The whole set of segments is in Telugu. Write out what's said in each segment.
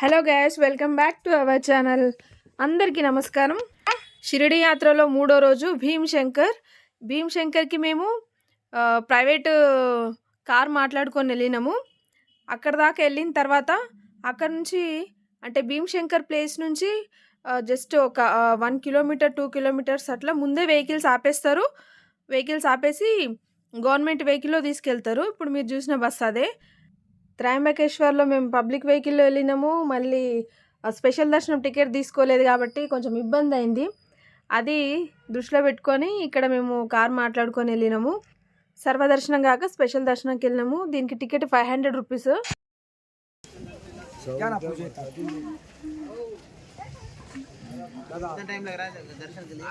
Hello guys welcome back to our channel. అందరికీ నమస్కారం. షిరిడి యాత్రలో మూడో రోజు భీమ్ శంకర్. భీమ్ శంకర్కి మేము ప్రైవేటు కార్ మాట్లాడుకొని వెళ్ళినాము. అక్కడ దాకా వెళ్ళిన తర్వాత అక్కడ నుంచి అంటే భీమ్ శంకర్ ప్లేస్ నుంచి జస్ట్ ఒక వన్ కిలోమీటర్ టూ కిలోమీటర్స్ అట్లా ముందే వెహికల్స్ ఆపేస్తారు. వెహికల్స్ ఆపేసి గవర్నమెంట్ వెహికల్లో తీసుకెళ్తారు. ఇప్పుడు మీరు చూసిన బస్ అదే. త్రయంబకేశ్వర్లో మేము పబ్లిక్ వెహికల్లో వెళ్ళినాము మళ్ళీ ఆ స్పెషల్ దర్శనం టికెట్ తీసుకోలేదు కాబట్టి కొంచెం ఇబ్బంది అయింది అది దృష్టిలో పెట్టుకొని ఇక్కడ మేము కార్ మాట్లాడుకొని వెళ్ళినాము సర్వదర్శనం కాక స్పెషల్ దర్శనంకి వెళ్ళినాము దీనికి టికెట్ ఫైవ్ హండ్రెడ్ రూపీస్ क्या ना पूछे कितना टाइम लग रहा है दर्शन के लिए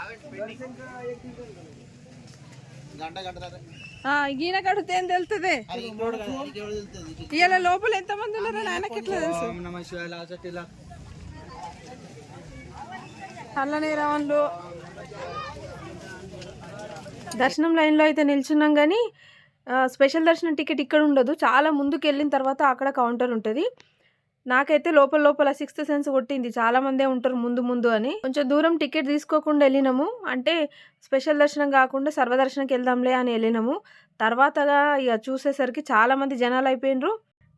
घंटा घंटा रहता है ఈయన కడితే ఏం తెలుస్తుంది ఇవాళ లోపల ఎంత మంది ఉన్నారో నాయనకి ఎట్లా తెలుసు? అల్లనే రావన్లు దర్శనం లైన్లో అయితే నిల్చున్నాం కానీ స్పెషల్ దర్శనం టికెట్ ఇక్కడ ఉండదు. చాలా ముందుకు వెళ్ళిన తర్వాత అక్కడ కౌంటర్ ఉంటుంది. నాకైతే లోపల లోపల సిక్స్త్ సెన్స్ కొట్టింది. చాలా మందే ఉంటారు ముందు ముందు అని. కొంచెం దూరం టికెట్ తీసుకోకుండా వెళ్ళినాము. అంటే స్పెషల్ దర్శనం కాకుండా సర్వదర్శనంకి వెళ్దాంలే అని వెళ్ళినాము. తర్వాతగా ఇక చూసేసరికి చాలా మంది జనాలు అయిపోయినరు.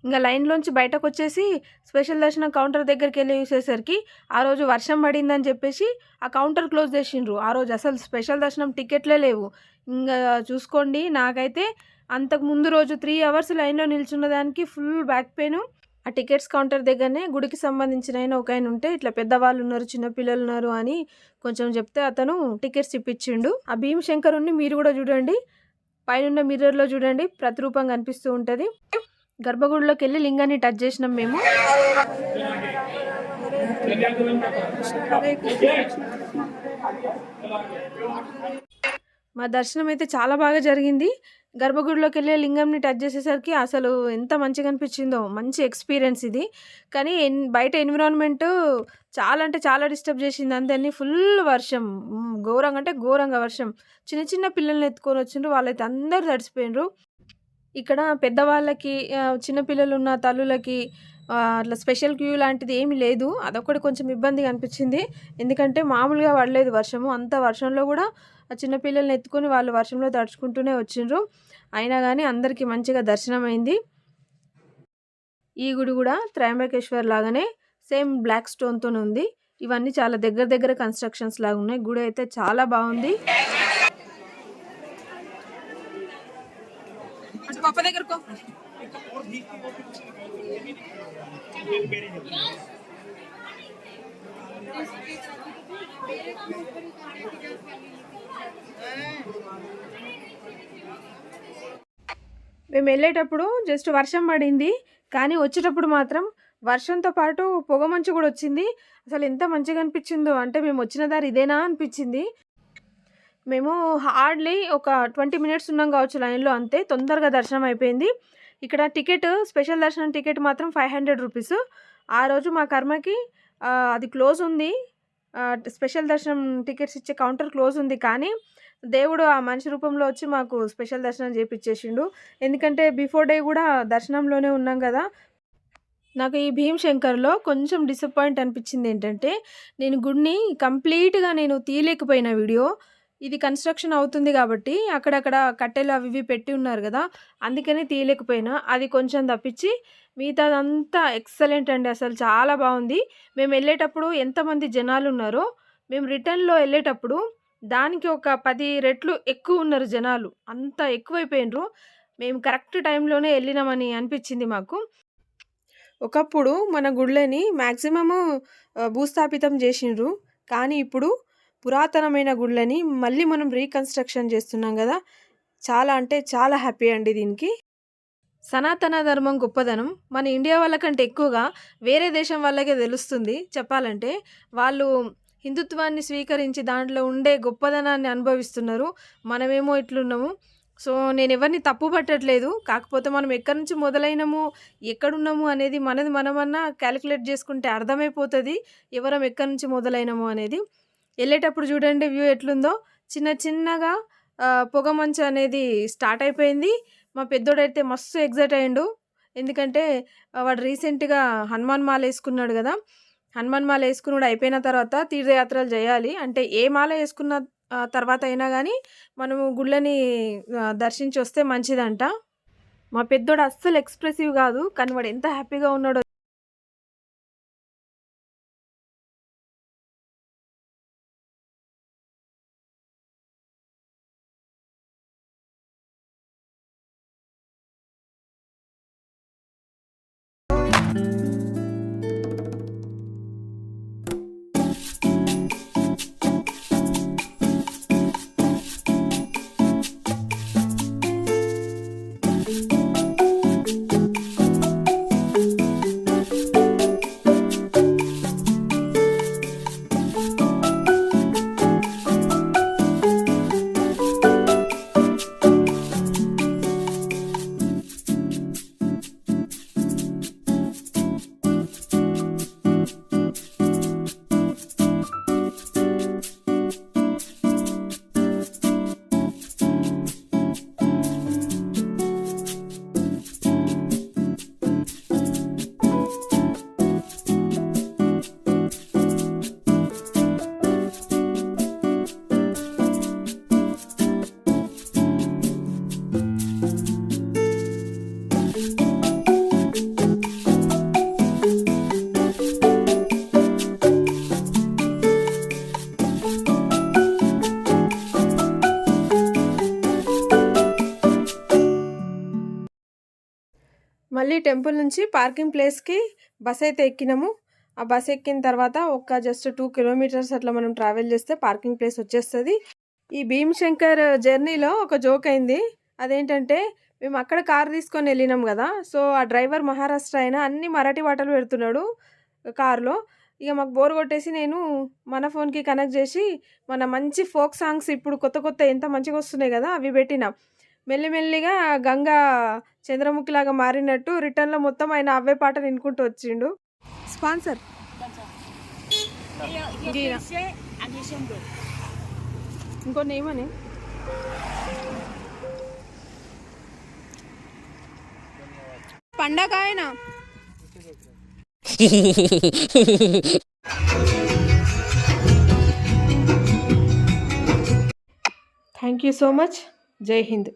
ఇంకా లైన్లోంచి బయటకు వచ్చేసి స్పెషల్ దర్శనం కౌంటర్ దగ్గరికి వెళ్ళి చూసేసరికి ఆ రోజు వర్షం పడిందని చెప్పేసి ఆ కౌంటర్ క్లోజ్ చేసిండ్రు. ఆ రోజు అసలు స్పెషల్ దర్శనం టికెట్లే లేవు. ఇంకా చూసుకోండి నాకైతే అంతకు ముందు రోజు త్రీ అవర్స్ లైన్లో నిల్చున్న దానికి ఫుల్ బ్యాక్ పెయిన్. ఆ టికెట్స్ కౌంటర్ దగ్గరనే గుడికి సంబంధించిన ఆయన ఒక ఆయన ఉంటే ఇట్లా పెద్దవాళ్ళు ఉన్నారు చిన్నపిల్లలు ఉన్నారు అని కొంచెం చెప్తే అతను టికెట్స్ ఇప్పించిండు. ఆ భీమశంకరుణ్ణి మీరు కూడా చూడండి. పైన మిర్రర్లో చూడండి. ప్రతిరూపం కనిపిస్తూ ఉంటుంది. గర్భగుడిలోకి వెళ్ళి లింగాన్ని టచ్ చేసినాం మేము. మా దర్శనం అయితే చాలా బాగా జరిగింది. గర్భగుడిలోకి వెళ్ళే లింగంని టచ్ చేసేసరికి అసలు ఎంత మంచిగా అనిపించిందో మంచి ఎక్స్పీరియన్స్ ఇది. కానీ ఎన్- బయట ఎన్విరాన్మెంట్ చాలా అంటే చాలా డిస్టర్బ్ చేసింది. అందరినీ ఫుల్ వర్షం ఘోరంగా అంటే ఘోరంగా వర్షం. చిన్న చిన్న పిల్లల్ని ఎత్తుకొని వచ్చిండ్రు. వాళ్ళైతే అందరు తడిసిపోయినరు ఇక్కడ పెద్దవాళ్ళకి చిన్నపిల్లలు ఉన్న తల్లులకి అట్లా స్పెషల్ క్యూ లాంటిది ఏమీ లేదు. అదొకటి కొంచెం ఇబ్బందిగా అనిపించింది. ఎందుకంటే మామూలుగా పడలేదు వర్షము. అంత వర్షంలో కూడా ఆ చిన్నపిల్లల్ని ఎత్తుకొని వాళ్ళు వర్షంలో తడుచుకుంటూనే వచ్చిండ్రు. అయినా కానీ అందరికీ మంచిగా దర్శనం అయింది ఈ గుడి కూడా త్రయంబకేశ్వర్ లాగానే సేమ్ బ్లాక్ స్టోన్తోనే ఉంది. ఇవన్నీ చాలా దగ్గర దగ్గర కన్స్ట్రక్షన్స్ లాగా ఉన్నాయి. గుడి అయితే చాలా బాగుంది. పాప మేము వెళ్ళేటప్పుడు జస్ట్ వర్షం పడింది కానీ వచ్చేటప్పుడు మాత్రం వర్షంతో పాటు పొగ మంచు కూడా వచ్చింది. అసలు ఎంత మంచిగా అనిపించిందో అంటే మేము వచ్చిన దారి ఇదేనా అనిపించింది. మేము హార్డ్లీ ఒక ట్వంటీ మినిట్స్ ఉన్నాం కావచ్చు లైన్లో అంతే తొందరగా దర్శనం అయిపోయింది. ఇక్కడ టికెట్ స్పెషల్ దర్శనం టికెట్ మాత్రం ఫైవ్ హండ్రెడ్ రూపీస్ ఆ రోజు మా కర్మకి అది క్లోజ్ ఉంది. స్పెషల్ దర్శనం టికెట్స్ ఇచ్చే కౌంటర్ క్లోజ్ ఉంది కానీ దేవుడు ఆ మనిషి రూపంలో వచ్చి మాకు స్పెషల్ దర్శనం చేపించేసిండు ఎందుకంటే బిఫోర్ డే కూడా దర్శనంలోనే ఉన్నాం కదా. నాకు ఈ భీమశంకర్లో కొంచెం డిసప్పాయింట్ అనిపించింది ఏంటంటే నేను గుడిని కంప్లీట్గా నేను తీయలేకపోయిన వీడియో. ఇది కన్స్ట్రక్షన్ అవుతుంది కాబట్టి అక్కడక్కడ కట్టెలు అవి ఇవి పెట్టి ఉన్నారు కదా అందుకనే తీయలేకపోయినా. అది కొంచెం తప్పించి మిగతాదంతా ఎక్సలెంట్ అండి అసలు చాలా బాగుంది. మేము వెళ్ళేటప్పుడు ఎంతమంది జనాలు ఉన్నారో మేము రిటర్న్లో వెళ్ళేటప్పుడు దానికి ఒక పది రెట్లు ఎక్కువ ఉన్నారు జనాలు. అంత ఎక్కువైపోయినరు. మేము కరెక్ట్ టైంలోనే వెళ్ళినామని అనిపించింది మాకు. ఒకప్పుడు మన గుళ్ళని మ్యాక్సిమము భూస్థాపితం చేసిండ్రు. కానీ ఇప్పుడు పురాతనమైన గుళ్ళని మళ్ళీ మనం రీకన్స్ట్రక్షన్ చేస్తున్నాం కదా. చాలా అంటే చాలా హ్యాపీ అండి దీనికి. సనాతన ధర్మం గొప్పదనం. మన ఇండియా వాళ్ళకంటే ఎక్కువగా వేరే దేశం వాళ్ళకే తెలుస్తుంది చెప్పాలంటే. వాళ్ళు హిందుత్వాన్ని స్వీకరించి దాంట్లో ఉండే గొప్పదనాన్ని అనుభవిస్తున్నారు. మనమేమో ఇట్లున్నాము. సో నేను ఎవరిని తప్పు పట్టట్లేదు. కాకపోతే మనం ఎక్కడి నుంచి మొదలైనము ఎక్కడున్నాము అనేది మనది మనమన్నా క్యాలిక్యులేట్ చేసుకుంటే అర్థమైపోతుంది. ఎవరం ఎక్కడి నుంచి మొదలైనము అనేది. వెళ్ళేటప్పుడు చూడండి వ్యూ ఎట్లుందో. చిన్న చిన్నగా పొగ మంచు అనేది స్టార్ట్ అయిపోయింది. మా పెద్దోడైతే మస్తు ఎగ్జైట్ అయ్యిండు. ఎందుకంటే వాడు రీసెంట్‌గా హనుమాన్ మాల వేసుకున్నాడు కదా. హనుమాన్ మాల వేసుకున్నాడు అయిపోయిన తర్వాత తీర్థయాత్రలు చేయాలి. అంటే ఏ మాల వేసుకున్న తర్వాత అయినా కానీ మనము గుళ్ళని దర్శించి వస్తే మంచిదంట. మా పెద్దోడు అస్సలు ఎక్స్‌ప్రెసివ్ కాదు. కానీ వాడు ఎంత హ్యాపీగా ఉన్నాడో మళ్ళీ టెంపుల్ నుంచి పార్కింగ్ ప్లేస్‌కి బస్ అయితే ఎక్కినాము. ఆ బస్ ఎక్కిన తర్వాత ఒక జస్ట్ టూ కిలోమీటర్స్ అట్లా మనం ట్రావెల్ చేస్తే పార్కింగ్ ప్లేస్ వచ్చేస్తుంది ఈ భీమశంకర్ జర్నీలో ఒక జోక్ అయింది. అదేంటంటే మేము అక్కడ కార్ తీసుకొని వెళ్ళినాం కదా సో, ఆ డ్రైవర్ మహారాష్ట్ర అయినా అన్ని మరాఠీ పాటలు పెడుతున్నాడు కారులో ఇక మాకు బోర్ కొట్టేసి నేను మన ఫోన్‌కి కనెక్ట్ చేసి మన మంచి ఫోక్ సాంగ్స్ ఇప్పుడు కొత్త కొత్త ఎంత మంచిగొస్తున్నాయి కదా అవి పెట్టినాం మెల్లి మెల్లిగా గంగా చంద్రముఖిలాగా మారినట్టు రిటర్న్‌లో మొత్తం ఆయన అవే పాటలు ఇనుకుంటూ వచ్చిండు. స్పాన్సర్. ఇంకొన్ని ఏమని? పండగ ఆయన. Thank you so much. జై హింద్.